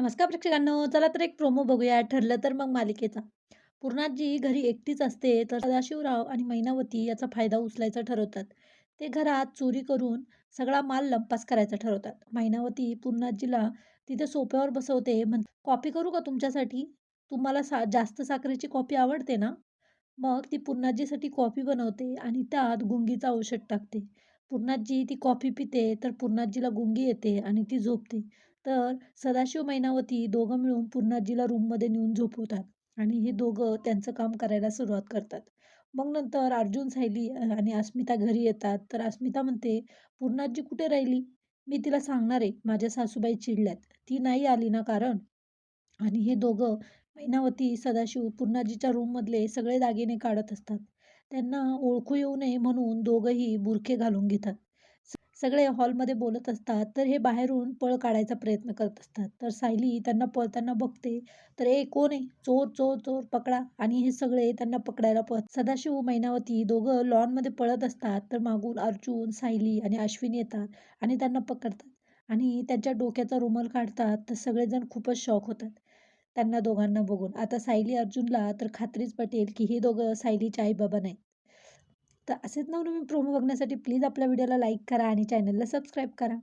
नमस्कार प्रेक्षकांनो चला तर एक प्रोमो बघूया. ठरलं तर मग मालिकेचा. पूर्णाजी घरी एकटीच असते तर सदाशिवराव आणि मैनावती याचा फायदा उचलायचा ठरवतात. ते घरात चोरी करून सगळा माल लंपास करायचा ठरवतात. मैनावती पूर्णाजीला तिथे सोप्यावर बसवते म्हण कॉपी करू का तुमच्यासाठी? तुम्हाला सा जास्त साखरेची कॉफी आवडते ना? मग ती पूर्णाजीसाठी कॉफी बनवते आणि त्यात गुंगीचं औषध टाकते. पूर्णाजी ती कॉफी पिते तर पूर्णाजीला गुंगी येते आणि ती झोपते. तर सदाशिव मैनावती दोघं मिळून पूर्णाजीला रूममध्ये नेऊन झोपवतात आणि हे दोघं त्यांचं काम करायला सुरुवात करतात. मग नंतर अर्जुन सायली आणि अस्मिता घरी येतात. तर अस्मिता म्हणते पूर्णाजी कुठे राहिली? मी तिला सांगणार आहे माझ्या सासूबाई चिडल्यात. ती नाही आली ना कारण? आणि हे दोघं मैनावती सदाशिव पूर्णाजीच्या रूममधले सगळे दागिने काढत असतात. त्यांना ओळखू येऊ नये म्हणून दोघंही बुरखे घालून घेतात. सगळे हॉलमध्ये बोलत असतात तर हे बाहेरून पळ काढायचा प्रयत्न करत असतात. तर सायली त्यांना पळताना बघते तर ए कोण आहे? चोर चोर चोर पकडा. आणि हे सगळे त्यांना पकडायला पळ सदाशिव मैनावती दोघं लॉनमध्ये पळत असतात तर मागून अर्जुन सायली आणि अश्विन येतात आणि त्यांना पकडतात आणि त्यांच्या डोक्याचा रुमाल काढतात तर सगळेजण खूपच शॉक होतात त्यांना दोघांना बघून. आता सायली अर्जुनला तर खात्रीच पटेल की हे दोघं सायलीचे आई बाबा तर असेच नवनवीन प्रोमो बघण्यासाठी प्लीज आपल्या व्हिडिओला लाईक करा आणि चॅनलला सबस्क्राईब करा.